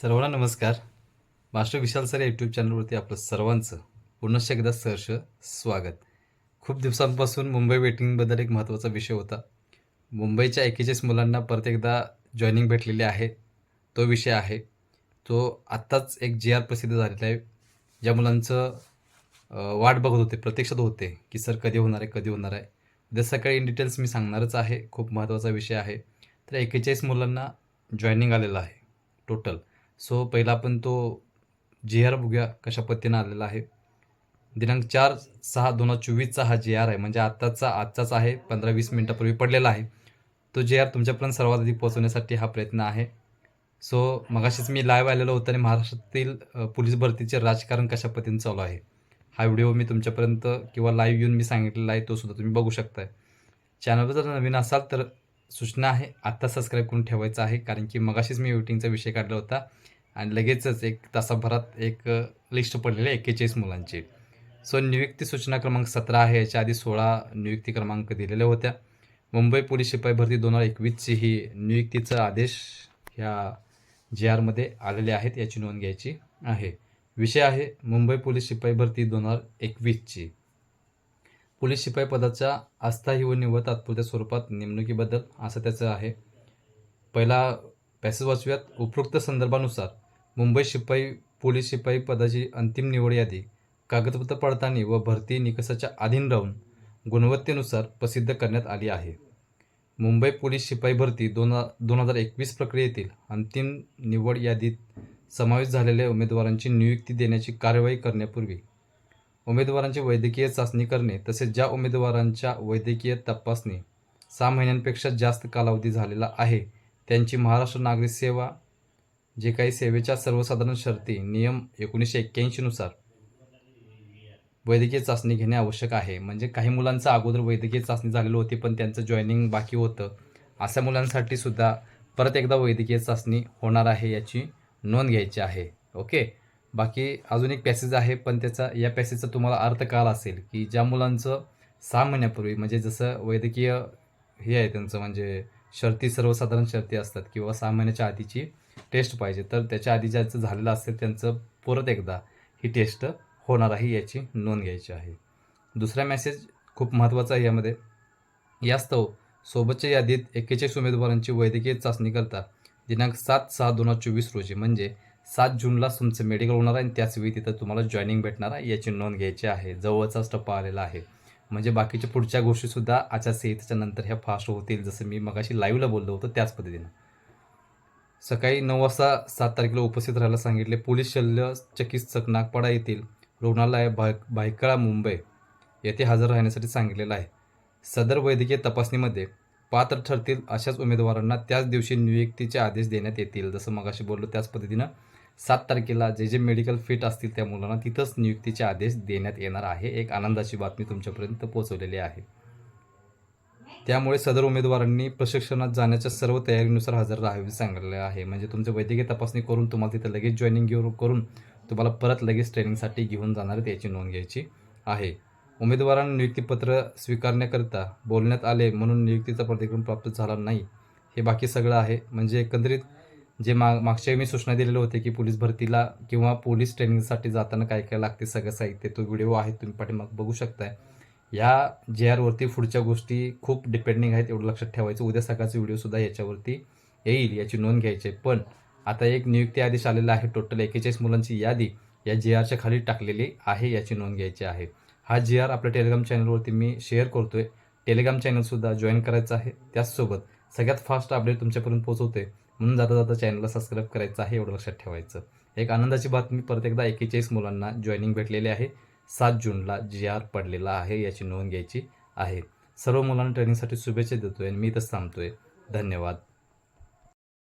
सर्वांना नमस्कार. Master Vishal sir या यूट्यूब चॅनलवरती आपलं सर्वांचं पुनश्च एकदा सहर्ष स्वागत. खूप दिवसांपासून मुंबई वेटिंगबद्दल एक महत्त्वाचा विषय होता. मुंबईच्या एकेचाळीस मुलांना परत एकदा जॉईनिंग भेटलेली आहे. तो विषय आहे. तो आत्ताच एक जी आर प्रसिद्ध झालेला आहे. ज्या मुलांचं वाट बघत होते प्रत्यक्षात होते की सर कधी होणार आहे कधी होणार आहे. उद्या सकाळी इन डिटेल्स मी सांगणारच आहे. खूप महत्त्वाचा विषय आहे. तर एकेचाळीस मुलांना जॉईनिंग आलेलं आहे टोटल सो पहिला आपण तो जी आर बघूया कशा पद्धतीनं आलेला आहे. दिनांक चार सहा दोन हजार चोवीसचा हा जी आर आहे म्हणजे आत्ताचा आजचाच आहे पंधरा वीस मिनटापूर्वी पडलेला आहे. तो जे आर तुमच्यापर्यंत सर्वात अधिक पोहोचवण्यासाठी हा प्रयत्न आहे. सो मगाशीच मी लाईव्ह आलेलो होतो आणि महाराष्ट्रातील पोलीस भरतीचे राजकारण कशा पद्धतीनं चालू आहे हा व्हिडिओ मी तुमच्यापर्यंत किंवा लाईव्ह येऊन मी सांगितलेला आहे तो सुद्धा तुम्ही बघू शकताय. चॅनलवर जर नवीन असाल तर सूचना आहे. आत्ता सबस्क्राईब करून ठेवायचं आहे कारण की मगाशीच मी वेटिंगचा विषय काढला होता. आणि लगेचच एक तासाभरात एक लिस्ट पडलेली आहे एक्केचाळीस मुलांची. सो नियुक्ती सूचना क्रमांक सतरा आहे. याच्या आधी सोळा नियुक्ती क्रमांक दिलेल्या होत्या. मुंबई पोलीस शिपाई भरती दोन हजार एकवीसची ही नियुक्तीचा आदेश ह्या जी आरमध्ये आलेले आहेत. याची नोंद घ्यायची आहे. विषय आहे मुंबई पोलीस शिपाई भरती दोन हजार एकवीसची. पोलीस शिपाई पदाच्या अस्थायी व निवड तात्पुरत्या स्वरूपात नेमणुकीबद्दल असं त्याचं आहे. पहिला पॅसेज वाचूयात. उपरोक्त संदर्भानुसार मुंबई शिपाई पोलीस शिपाई पदाची अंतिम निवड यादी कागदपत्र पडताळणी व भरती निकषाच्या अधीन राहून गुणवत्तेनुसार प्रसिद्ध करण्यात आली आहे. मुंबई पोलीस शिपाई भरती दोन दोन हजार एकवीस प्रक्रियेतील अंतिम निवड यादीत समावेश झालेल्या उमेदवारांची नियुक्ती देण्याची कार्यवाही करण्यापूर्वी उमेदवारांची वैद्यकीय चाचणी करणे तसेच ज्या उमेदवारांच्या वैद्यकीय तपासणी सहा महिन्यांपेक्षा जास्त कालावधी झालेला आहे त्यांची महाराष्ट्र नागरिक सेवा जे काही सेवेच्या सर्वसाधारण शर्ती नियम एकोणीसशे एक्क्याऐंशीनुसार वैद्यकीय चाचणी घेणे आवश्यक आहे. म्हणजे काही मुलांचं अगोदर वैद्यकीय चाचणी झालेली होती पण त्यांचं जॉईनिंग बाकी होतं. अशा मुलांसाठी सुद्धा परत एकदा वैद्यकीय चाचणी होणार आहे याची नोंद घ्यायची आहे. ओके? बाकी अजून एक पॅसेज आहे पण त्याचा या पॅसेजचा तुम्हाला अर्थ काल असेल की ज्या मुलांचं सहा महिन्यापूर्वी म्हणजे जसं वैद्यकीय हे आहे त्यांचं म्हणजे शर्ती सर्वसाधारण शर्ती असतात किंवा सहा महिन्याच्या आधीची टेस्ट पाहिजे तर त्याच्या आधी ज्याचं झालेलं असेल त्यांचं परत एकदा ही टेस्ट होणार आहे याची नोंद घ्यायची आहे. दुसरा मेसेज खूप महत्त्वाचा आहे यामध्ये. यास्तव सोबतच्या यादीत एक्केचाळीस उमेदवारांची वैद्यकीय चाचणी करता दिनांक सात सहा दोन हजार चोवीस रोजी म्हणजे सात जूनला तुमचं मेडिकल होणार आहे आणि त्याचवेळी तिथं तुम्हाला जॉईनिंग भेटणार आहे. याची नोंद घ्यायची आहे. जवळचाच टप्पा आलेला आहे. म्हणजे बाकीच्या पुढच्या गोष्टीसुद्धा आचारसंहितेच्या नंतर ह्या फास्ट होतील. जसं मी मगाशी लाईव्हला बोललो होतो त्याच पद्धतीनं. सकाळी नऊ वाजता सात तारखेला उपस्थित राहायला सांगितले. पोलीस शल्य चिकित्सक नागपाडा येथील रुग्णालय भाय भायकळा मुंबई येथे हजर राहण्यासाठी सांगितलेलं आहे. सदर वैद्यकीय तपासणीमध्ये पात्र ठरतील अशाच उमेदवारांना त्याच दिवशी नियुक्तीचे आदेश देण्यात येतील. जसं मगाशी बोललो त्याच पद्धतीनं सात तारखेला जे जे मेडिकल फिट असतील त्या मुलांना तिथंच नियुक्तीचे आदेश देण्यात येणार आहे. एक आनंदाची बातमी तुमच्यापर्यंत पोहोचवलेली आहे. त्यामुळे सदर उमेदवारांनी प्रशिक्षणात जाण्याच्या सर्व तयारीनुसार हजर राहावे सांगितले आहे. म्हणजे तुमचे वैद्यकीय तपासणी करून तुम्हाला तिथं लगेच जॉईनिंग घेऊन करून तुम्हाला परत लगेच ट्रेनिंगसाठी घेऊन जाणार याची नोंद घ्यायची आहे. उमेदवारांना नियुक्तीपत्र स्वीकारण्याकरिता बोलण्यात आले म्हणून नियुक्तीचा प्रतिक्रम प्राप्त झाला नाही. हे बाकी सगळं आहे. म्हणजे एकंदरीत जे मा मागच्या मी सूचना दिलेली होती की पोलीस भरतीला किंवा पोलीस ट्रेनिंगसाठी जाताना काय काय लागते सगळं साहित्य तो व्हिडिओ आहे तुम्ही पाठीमाग बघू शकताय. या जे आरवरती पुढच्या गोष्टी खूप डिपेंडिंग आहेत एवढं लक्षात ठेवायचं. उद्या सकाळचा व्हिडिओसुद्धा याच्यावरती येईल याची नोंद घ्यायची आहे. पण आता एक नियुक्ती आदेश आलेला आहे टोटल एकेचाळीस मुलांची यादी या जे आरच्या खाली टाकलेली आहे याची नोंद घ्यायची आहे. हा जी आर आपल्या टेलिग्राम चॅनलवरती मी शेअर करतोय. टेलिग्राम चॅनलसुद्धा जॉईन करायचं आहे. त्याचसोबत सगळ्यात फास्ट अपडेट तुमच्यापर्यंत पोहोचवते म्हणून जाता जाता चॅनलला सबस्क्राईब करायचं आहे एवढं लक्षात ठेवायचं. एक आनंदाची बातमी परत एकदा एकेचाळीस मुलांना जॉईनिंग भेटलेली आहे. सात जूनला जी आर पडलेला आहे याची नोंद घ्यायची आहे. सर्व मुलांना ट्रेनिंगसाठी शुभेच्छा देतोय आणि मी इथंच थांबतोय. धन्यवाद.